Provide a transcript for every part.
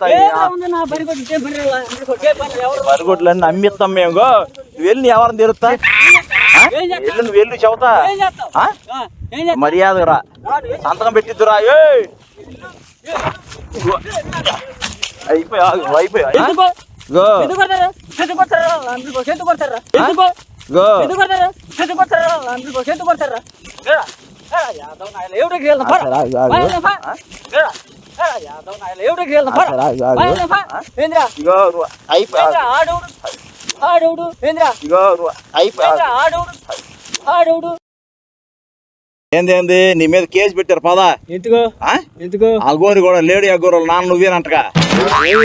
చేస్తాయి మరుగుడ్లన్నీ అమ్మిస్తాం మేము వెళ్ళి ఎవరిని తెరుస్తా వెళ్ళు నువ్వు వెళ్ళి చెబుతా. ఆ? మర్యాద రా. సంతకం పెట్టిద్దురా. అయిపోయి? అయిపోయి? ఆడవుడు ఆడవుడు ఆడవుడు ఏంది ఏంది? నీ మీద కేసు పెట్టారు పదా. ఎందుకో? ఎందుకో? అగోరి కూడా లేడీ అగోరు నాన్న నువ్వేనంటగా.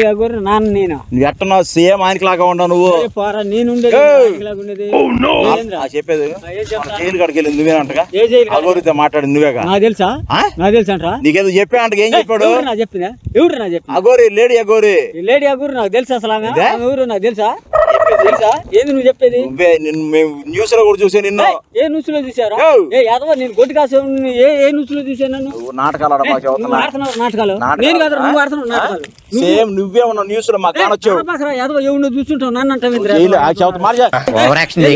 ఎగురు నాన్న నేను? నువ్వు ఎట్టున్నావు సేమ్ ఆయనకి లాగా ఉండవు నువ్వు. పోరా నేను ఉండేది? ఆ చెప్పేది? జైలు కాడికి వెళ్ళి నువ్వేనంటగా ఏ జైలు కాదు? అగోరితో మాట్లాడి నువ్వేగా? నాకు తెలుసా? నాకు తెలుసా అంటరా? నీకేదో చెప్పా అంటే ఏం చెప్పాడు? నాకు చెప్పిందా? ఎవరు అగోరి లేడీ అగోరి ఈ లేడీ అగురు నాకు తెలుసా అసలు ఎవరు నాకు తెలుసా? తెలుసా? ఏంది నువ్వు చెప్పేది? నువ్వే నిన్ను మేము న్యూస్లో కూడా చూసా నిన్ను. ఏ న్యూస్లో చూసారా ఏయ్! ఏ యాదవ నేను గొడ్డు కాసే ఏ ఏ న్యూస్లో చూసాను నన్ను? నువ్వు నాటకాలు ఆడ బాగా నువ్వు చదువుతున్నా ఆడుతున్నావు నాటకాలు? నేను కదా నువ్వు? ఆడుతున్నావు నాటకాలు? సేమ్ నువ్వే ఉన్నావు న్యూస్లో మాకు కానొచ్చావు. యాదవ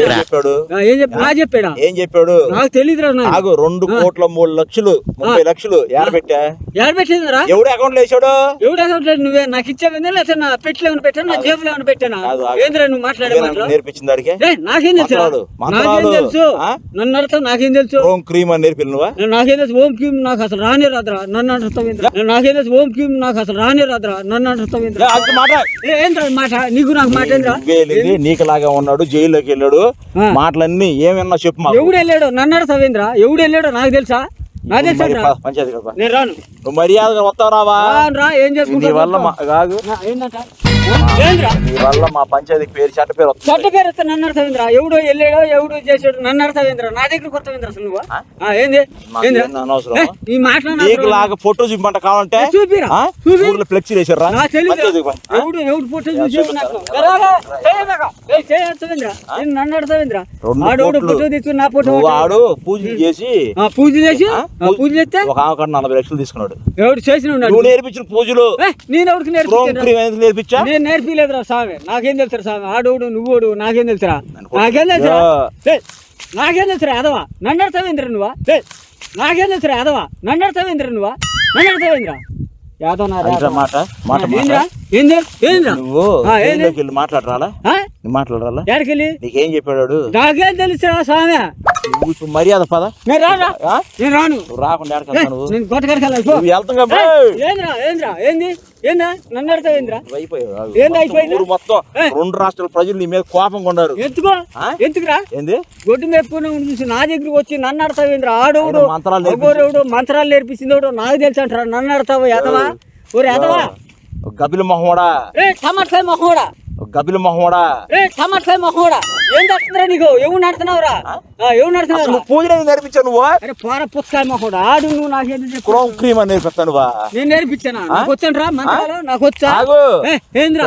నన్ను చెప్పాడు? ఏం చెప్పాడా? ఏం చెప్పాడు? నాకు తెలియదురా నాకు రెండు కోట్ల మూడు లక్షలు ముప్పై లక్షలు ఏడబెట్టా ఎవడు అకౌంట్లో వేసాడు ఎవడు అకౌంట్ నువ్వే నాకు ఇచ్చావిందా? లేకపోతే నా పెట్టాను? నా జేబులో ఏమైనా పెట్టానా. ఏంద్రా నువ్వు మాట్లాడే నేర్పించింది నాకేం తెలుసు? నాకేం. తెలుసు? ఆ? నన్ను అడతావు నాకేం తెలుసు? రోమ్ క్రీమ్ అని నేర్పి నువ్వా? నాకేం తెలుసు? ఓం క్యూమ్ నాకు అసలు రానే రాదురా. నన్ను నేను నాకేం తెలుసు? ఓం క్యూమ్ నాకు అసలు రానే రాదురా. నన్ను మాట. ఏంద్రా మాట? నీకు నాకు మాట ఏంద్రా నువ్వే వెళ్ళింది నీకు లాగా ఉన్నాడు జైల్లోకి వెళ్ళాడు. మాటలన్నీ ఏమన్నా చెప్పు మాకు. ఎవడు వెళ్ళాడు? నన్ను అడతావేంద్రా ఎవడు వెళ్ళాడో నాకు తెలుసా? నాకు తెలుసా పంచాయతీ మర్యాదగా వస్తావు రావా రా ఏం చేసుకుంటా వల్ల మా కాదు. ఏంటంట వల్ల మా పంచాయతీకి పేరు చెట్ట పేరు వస్తుంది. చెట్ట పేరు వస్తే నన్ను అడతావేంద్రా ఎవడో వెళ్ళాడో ఎవడో చేసాడు నన్ను అడతావేంద్రా నా దగ్గర కొత్తవేంద్రా అసలు నువ్వు? ఆ, ఏంది? నాకు ఏంద్రా ఏం అనవసరం? ఏ, ఈ నాకు లాగా ఫోటో చూపమంట కావాలంటే చూపిరా? చూపి. ఊర్లో ఫ్లెక్సీ వేసారా నా తెలియదు పంచాయతీకి పో. ఆ? ఎవడు ఎవడు ఫోటో చూసి నాకు. ఏయ్? నేను నన్ను రెండు ఆడోడు కోట్లు. ఫోటో తీసుకుని నా ఫోటో నువ్వు ఆడు పూజలు చేసి ఆ, పూజ చేసి? ఆ? ఆ, పూజ చేస్తే? ఒక ఆమె కాడ నలభై లక్షలు తీసుకున్నాడు. ఎవడు చేసిన ఉన్నాడు నువ్వు నేర్పించిన పూజలు. నేను ఎవరికి నేర్పించాను? అనేది నేర్పించా? నేను నేర్పిలేదురా స్వామి నాకేం తెలుసురా స్వామి ఆడోడు నువ్వోడు నాకేం తెలుసురా? నాకేం తెలుసురా? నాకేం తెలుసురా అదవా నన్ను అడతావేంద్ర నువ్వా? నాకేం తెలుసురా అదవా నన్ను అడతావేంద్ర నువ్వా? నన్ను అడతావేంద్ర యాదవ్ నా అదిరా యాదవ్. మాట మాట మాట ఏంద్రా ఏంది? ఏంద్రా? నువ్వు ఆ, ఏంది? జైల్లోకి వెళ్ళి మాట్లాడరాలా? మాట్లాడరాలా? నీకేం చెప్పాడు నాకేం తెలుసురా స్వామి నువ్వు ఇప్పుడు మర్యాద పద. నేను రాను. నువ్వు రాకుండా నేను నువ్వు వెళ్తాం ఏంద్రా ఏంద్రా ఏంది? ఏందా? నన్ను అయిపోయావు. ఏంది అయిపోయింది? మొత్తం. రెండు రాష్ట్రాల ప్రజలు నీ మీద కోపంగా ఉన్నారు ఎందుకో? ఎందుకురా? ఏంది? గొడ్డు మెప్పుకుని చూసి నా దగ్గరికి వచ్చి నన్ను అడతావేంద్ర ఆడవుడు మంత్రాలు మంత్రాలు నేర్పించిందోడు నాకు తెలుసు అంటారా? నన్ను అడతావు ఎదవా ఓరే ఎదవా గబిల మొహోడా రే టమాటాకాయ మొహోడా గబిల మొహోడా? ఏం నీకు? ఎవరు నడుతున్నావురా ఎవరు నడుతున్నావు నువ్వు పూజలు నేర్పించావు నువ్వు? అరే పోర పుస్తకాయ ఆడు నువ్వు నాకేం చెప్పు? క్రోమ్ క్రీమ్ అని నేర్పిస్తావు నువ్వా నేను నేర్పించానా? నాకు వచ్చాను రా మంత్రాలు నాకు వచ్చా? ఆగు. ఏ, ఏందిరా?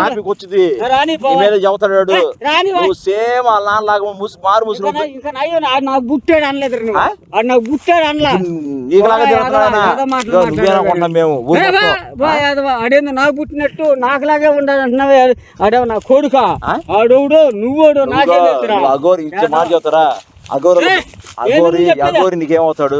టాపిక్ వచ్చింది. రాని మీద చదువుతాడు రాని. నువ్వు సేమ్ వాళ్ళ నాన్న లాగా ముసు మారు ఇంకా ఆడు నాకు బుట్టాడు అనలేదు నువ్వు. ఆడు నాకు బుట్టాడు అనలా. నీకు తిరుగుతున్నాడా మేము పుట్టినట్టు నాకులాగే ఉండాలి ఆడేవో నా కొడుక? ఆడవుడు నువ్వుడు నాకేం నువ్వు తెలుసురా? అగోరి ఇచ్చే మాట చెప్తారా? అగోరి అగోరి? అగోరి నీకేమవుతాడు?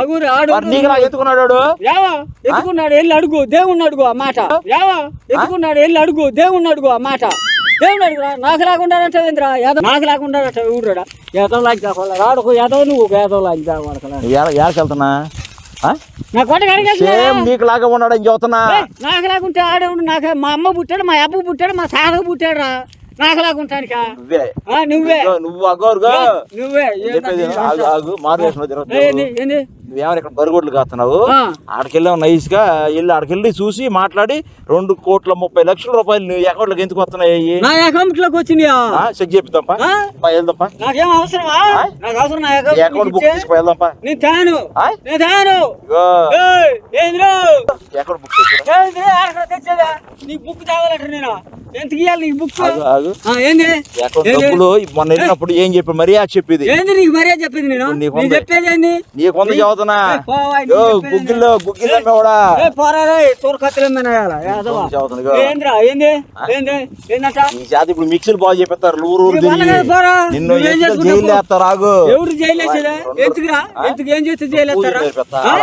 అగురు నీకు లాగా ఎత్తుకున్నాడు? యావా? ఎత్తుకున్నాడు వెళ్ళి అడుగు దేవుణ్ణి అడుగు ఆ మాట. యావా? ఎత్తుకున్నాడు వెళ్ళి అడుగు దేవుణ్ణి అడుగు ఆ మాట. దేవుని అడుగురా? నాకు యాదవ్ నాకు లాకుండా ఊరురా. యాదవ్ లాంటి కావాలి రాడుకు యాదవ్ నువ్వు యాదవ్ లాంటి కావాలి నువ్వు సేమ్ నీకు లాగా ఉన్నాడని చెబుతున్నా నాకు లాగుంటే నాకు మా అమ్మ పుట్టాడు మా అబ్బు పుట్టాడు మా సాధకు పుట్టాడు రా నాకు నువ్వే. నువ్వే అగోరుగా నువ్వే. చెప్పేది. నువ్వేమైనా ఇక్కడ బరిగొడ్లు కాస్తున్నావు. ఆడికెళ్ళావు నైస్గా వెళ్ళి ఆడికెళ్ళి చూసి మాట్లాడి రెండు కోట్ల ముప్పై లక్షల రూపాయలు నీ అకౌంట్లోకి ఎందుకు వస్తున్నాయి? నా అకౌంట్లోకి వచ్చినాయా చెక్ చేపిద్దాంపా. వెళ్దాంపా. నాకేం అవసరమా? నాకు అవసరం నా అకౌంట్ బుక్ వెళ్దాంపా. నేను తాను? నేను తాను. అకౌంట్ బుక్ తెచ్చేదా? నీకు బుక్ నేను. ఎంత ఇయ్యాలి నీకు బుక్ ఆగు, ఆగు. ఆ, ఏంది? అకౌంట్ ఏంది? డబ్బులు మొన్న వెళ్ళినప్పుడు ఏం చెప్పి మరీ అది చెప్పింది? ఏంది నీకు మర్యాద చెప్పింది నేను? ఏంది? నీకు గుగ్గిల్లో గుగ్గిల్లో కూడా ఈ జాతి ఇప్పుడు మిక్సీలు బాగా చెప్పేస్తారు ఊరు. నిన్ను నువ్వేం? జైలు వేస్తారు ఎవరు?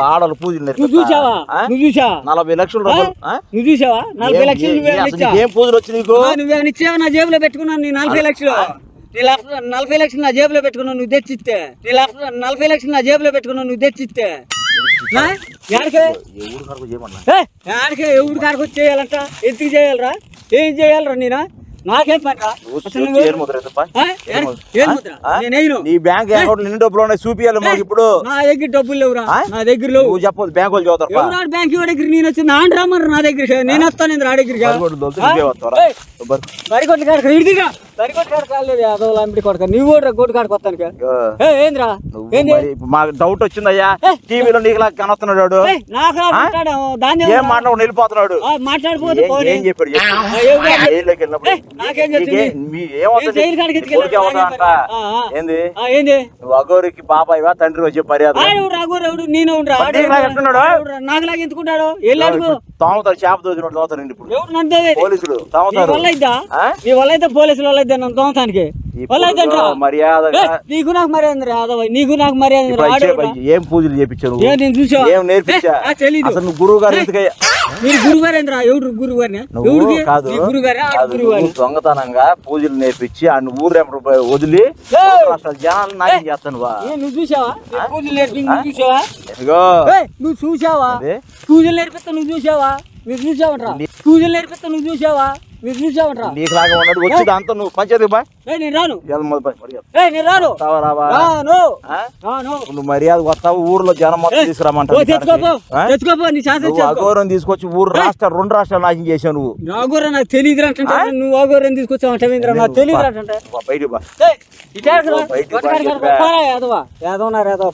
ఆడలు పూజలు నువ్వు చూసావా? నువ్వు నలభై లక్షలు? నువ్వు చూసావా? నలభై లక్షలు ఏ- పూజలు వచ్చి నీకు? నువ్వేమైనా ఇచ్చావా? నా జేబులో పెట్టుకున్నాను నీ నలభై లక్షలు. నీ లక్ష నలభై లక్షలు నా జేబులో పెట్టుకున్నావు నువ్వు తెచ్చిస్తే. నీ లక్ష నలభై లక్షలు నా జేబులో పెట్టుకున్నావు నువ్వు తెచ్చిస్తే. ఆ? యాడికే ఎవరు కరకు వచ్చి చేయాలంట ఎందుకు చేయాలరా? ఏం చేయాలరా నేను? నాకేం రా. నీ బ్యాంక్ అకౌంట్ నిండు డబ్బులు ఉన్నాయి చూపియాలి మాకు ఇప్పుడు. నా దగ్గర డబ్బులు లేవురా? నా దగ్గర లేవు. నువ్వు చెప్పదు బ్యాంక్ వాళ్ళు బ్యాంక్ దగ్గర? నేను వచ్చింది ఆంధ్ర రమ్మన్నారు నా దగ్గరికి. నేను వస్తాను ఆ దగ్గరికి. వరికొట్టు కాడక ఇడిదిగా మాకు డౌట్ వచ్చిందయ్యా. టీవీలో నీకు లాగా కనొస్తున్నాడు. ఏం మాట్లాడు వెళ్ళిపోతున్నాడు? ఏం- చెప్పాడు. ఏంది? నువ్వు అగోరికి తండ్రి వచ్చే మర్యాద. ఆడెవడు రాగోరెవడు నేను రా? మరి నీకు లాగా ఎట్టున్నాడు? నాకు లాగా ఎందుకుంటాడు? తాముతారు చేప దోచినట్టు? పోలీసులు తాముతారు. పోలీసుల అయితే నన్ను దొంగతానికి మర్యాదగా నీకు నాకు మర్యాద నీకు నాకు మర్యాద ఏం పూజలు చేపించావు? ఏ నేను? ఏం నేర్పించా. అసలు నువ్వు గురువు గారు మీరు గురుగారిని నువ్వు ఎవడికి? కాదు. దొంగతనంగా పూజలు నేర్పించి ఆ ఊరు వదిలి! అసలు జనాలు నాశనం చేస్తాను నువ్వు చూసావా? పూజలు నేర్పి నువ్వు చూసావా? నువ్వు చూసావా? పూజలు నేర్పిస్తా నువ్వు చూసావా? నువ్వు చూసావంట్రా? పూజలు నేర్పిస్తా నువ్వు చూసావా? నువ్వు చూసావంట్రా? నీకు లాగా ఉన్నాడు వచ్చి దాంతో నువ్వు పంచాయతీ బా. ఏ నేను రాను. ఏ నేను రాను. రాను. నువ్వు మర్యాద వస్తావు ఊర్లో జనం మొత్తం తీసుకురామంటావు అఘోరం తీసుకొచ్చి ఊరు రాష్ట్రాలు రెండు రాష్ట్రాలు నాశనం చేసావు నువ్వు. నాగోర నాకు తెలియదు అంటే నువ్వు తీసుకొచ్చావు అంటే నాకు తెలియదు అంటే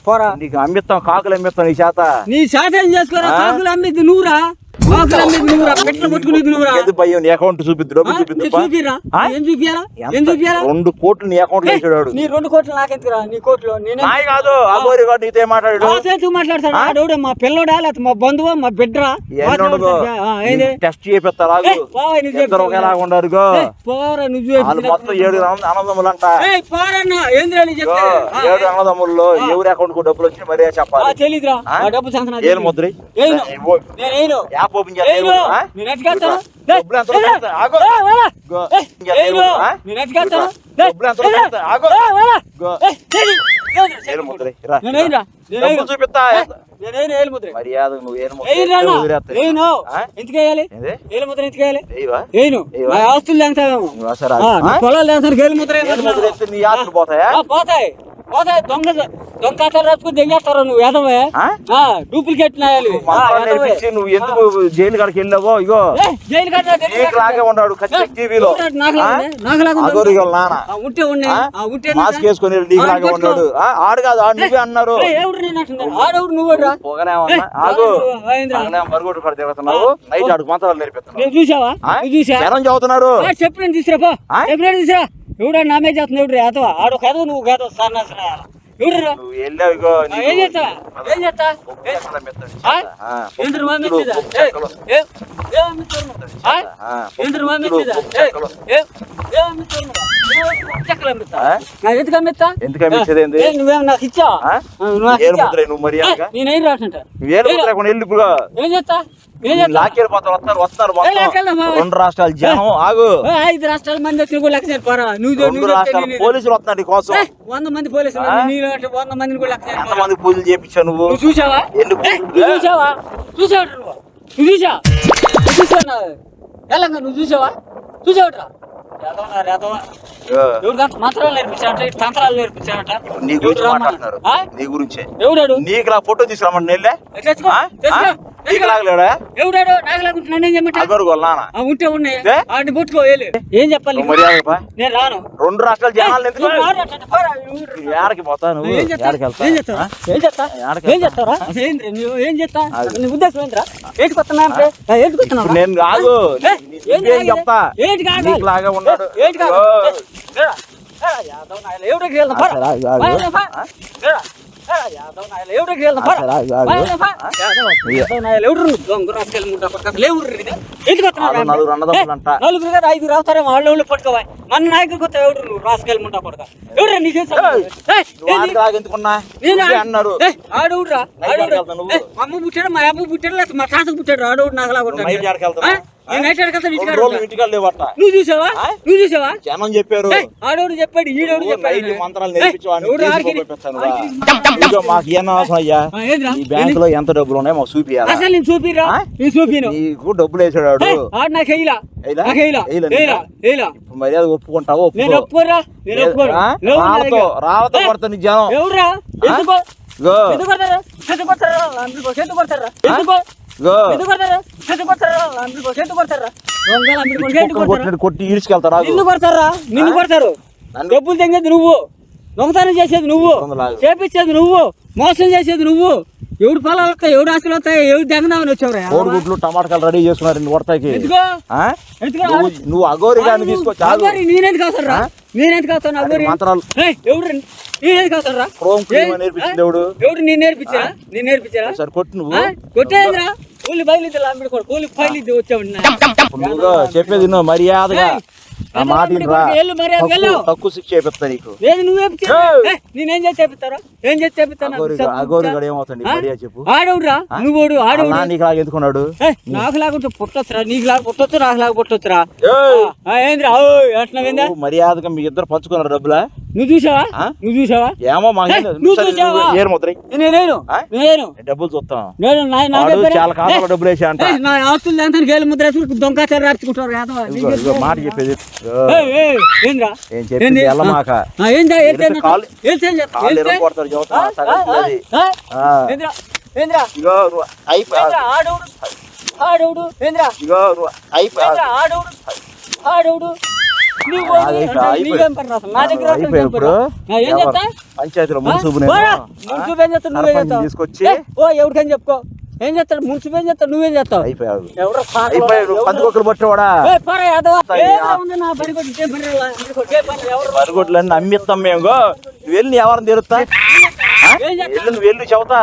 పోరా అమ్మిస్తాం కాకులు అమ్మిస్తాం నీ చేత. నీ శాతం చేసుకోరా? కాకులు అమ్మిది నువ్వురా? నీ అకౌంట్ చూపిద్దు రెండు కోట్లు నీ అకౌంట్ వేసాడు నీ రెండు కోట్లు నాకెందుకురా? నీ కోట్లు నేనే కాదు అఘోరి గారు నీతో మాట్లాడాడు? మాట్లాడతాడు. ఆడోడు మా పిల్లోడా లేకపోతే మా బంధువా మా బిడ్డరా? టెస్ట్ చేపిస్తారు ఆగు. ఏయ్, పోవా, నువ్వు ఇద్దరు చెప్తావు ఒకేలా ఉండరు పోరా నువ్వు మొత్తం ఏడు ఇగో, చెప్తే? ఏడు అన్నదమ్ముల్లో ఎవరి అకౌంట్కు డబ్బులు వచ్చి మరీ చెప్పాలి? ఆ డబ్బు ఏలు ముద్రి? యాప్ ఓపెన్ చూపిస్తా. మర్యాద ఏలు ముద్ర? ఏను ఆస్తులు పొలాలు ఏలు ముద్ర పోతాయి? పోతాయి. దొంగ దొంగ ఖాతాలు రాసుకుని దిగేస్తారు నువ్వు? ఎదవే? డూప్లికేట్ నాయాలి. నువ్వు ఎందుకు జైలు కాడికి వెళ్ళావో ఇగో. జైలు ఉన్నాడు టీవీలో. ఉంటే ఉంటే మాస్క్ వేసుకొని ఉన్నాడు. ఆడు కాదు ఆడు నువ్వే అన్నారు. ఆడవుడు నువ్వు రా పొగనేమన్నా ఏయ్, ఆగు. ఏంద్రా? పొగనే మరుగుడు కడ తిరుగుతున్నావు నైట్ ఆడు మంత్రాలు నేర్పిస్తున్నావు నేను చూసావా? ఆ? నువ్వు చూసా. జనం చదువుతున్నారు ఆ, చెప్పు నేను తీసుకురా తీసుకురా. ఎవడా నా మీద చేస్తున్నావు ఎవడు ఏతవా ఆడు కదవు నువ్వు కాదు సన్నాసన ఎవడు రా నువ్వు ఏం చేస్తా. ఏం చేస్తా. మా మెచ్చిదా మా మెచ్చిదా ఎందుకు అమ్మిస్తా? ఎందుకు అమ్మించేది ఏంది? నాకు? నువ్వు నువ్వు మర్యాదగా? ఏ, నేనేం రాసంట నువ్వు ఏలు ముద్ర లేకుండా వెళ్ళి ఇప్పుడు ఏం చేస్తా? వస్తారు వస్తారు. రెండు రాష్ట్రాలు జనం ఆగు. ఐదు రాష్ట్రాల మంది వచ్చి కూడా లెక్క సరిపోరా నువ్వు రాష్ట్రాల పోలీసులు వస్తున్నారు నీ కోసం. వంద మంది పోలీసులు వంద మందిని కూడా ఎంతమంది పూజలు చేయించావు నువ్వు? చూసావా? నువ్వు చూసావా? చూసావట నువ్వు? చూసా చూసావా? ఎలాగ నువ్వు చూసావా? చూసావట్రా? తంత్రాలు నీ గురించి ఎవడు మాట్లాడుతున్నారు? ఆ? నీ గురించే. ఎవడాడు? నీకు నా ఫోటో తీసుకురామండి ఎవడాడు నాకు లేకుంటే నన్ను ఏం చేయమంటా అగరు వాళ్ళ నాన్న ఆ, ఉంటే ఉన్నాయి ఏ? ఆడిని పుట్టుకో ఏం చెప్పాలి. నేను రాను రెండు రాష్ట్రాల జనాలు. ఏడకి పోతా నువ్వు ఏం చేస్తా? వెళ్తా ఏం చేస్తా? ఏం? నువ్వు ఏం చేస్తా. నీ ఉద్దేశం ఏంట్రా అంటే ఏంటికి ఇప్పుడు వస్తున్నావా? నేను కాదు ఏ? ఏంటి? చెప్తా? ఏంటి కాదు లాగా ఉన్నాడు. ఏంటి కాదు ఎవరికి వెళ్దాం, పద. అసలు వాళ్ళు నలుగురు కదా వాళ్ళ వాళ్ళు పట్టుకోవాలి మన నాయకులు కొత్త ఎవడు నువ్వు రాసుకెళ్ళి పడక నీకేం ఆడవుడు. మా అమ్మ పుట్టాడు మా అమ్మ పుట్టాడు మా తాతకు పుట్టాడు ఆడవుడు నాకు లాగా నువ్వు చూసావా? నువ్వు చూసావా? జనం చెప్పారు. ఏయ్, ఆడవుడు చెప్పాడు మంత్రాలు మాకు? ఈ బ్యాంక్లో ఎంత డబ్బులు ఉన్నాయో మాకు చూపియాలా అసలు నేను చూపిరా? ఆ? నేను చూపిను. నీకు డబ్బులు వేసాడు ఆడు నాకు వేయలా? మర్యాద ఒప్పుకుంటావా? ఒప్పుకోరా జనం. ఎవరురా ఎందుకో? ఎందుకు కొడతారా? ఎందుకు కొడతారా? అందుకో ఎందుకు కొడతారా? ఎందుకో కొట్టి ఈడ్చుకెళ్తారా? నిన్ను కొడతారా? నిన్ను కొడతారు. డబ్బులు తెంగేది నువ్వు. దొంగతనం చేసేది నువ్వు. చేపించేది నువ్వు. మోసం చేసేది నువ్వు. ఎవడు పొలాలు వస్తాయి ఎవడు ఆస్తులు వస్తాయి ఎవడు దెంగదామని వచ్చావురా? కోడిగుడ్లు టమాటాలు రెడీ చేసుకున్నారు? ఎందుకో? నువ్వు అగోరి గాని తీసుకో చాలు. అగోరి నేనెందుకు అవసరం ఆ? నేనెందుకు అవసరం అగోరి మంత్రాలు. ఎవడు నేనెందుకు అవసరం రా క్రోమ్ క్రీమ్ నేర్పించింది ఎవడు? ఎవడు నేను నేర్పించారా నేను నేర్పించారా సరే కొట్టు నువ్వు? కొట్టేదిరా? కూలి బయలుదేరి లాంబడి కూలి బయలుదేరి వచ్చావు చెప్పేది నువ్వు మర్యాదగా. నా మాట తక్కువ శిక్ష చేపిస్తా నీకు. నేనేం చేసి చేపిస్తారా ఏం చేసి చేపిస్తాను ఏమవుతాడు చెప్పు. ఆడవుడురా? నువ్వుడు ఆడవుడు? నీకు లాగా ఎందుకున్నాడు? నాకు లాగా పుట్టొచ్చురా? నీకు లాగా పుట్టొచ్చు నాకు లాగా పుట్టొచ్చురా! ఆ, ఏందిరా? మర్యాదగా మీ ఇద్దరు పంచుకున్నారు డబ్బులా? నువ్వు చూసావా? ఆ? నువ్వు చూసావా? ఏమో నువ్వు చూసావా? ఏరు ముద్ర. నేనేను ఆ? నేనేను డబ్బులు చూస్తాం నేను చాలా కాలంలో డబ్బులు వేసా అంట. నా ఆస్తులు ఎంత గేలు ముద్ర దొంగచారు రాచుకుంటారు మాట చెప్పేది. పంచాయతీలో చేస్తావు? తీసుకొచ్చి ఓ ఎవరికని చెప్పుకో. ఏం చేస్తాడు? మున్సిపు ఏం చేస్తావు నువ్వేం చేస్తావు? అయిపోయావు ఎవరో పందికొక్కలు పట్టేవాడా? అమ్మిస్తాం మేము వెళ్ళి ఎవరిని చేస్తావు? వెళ్ళి చెబుతా.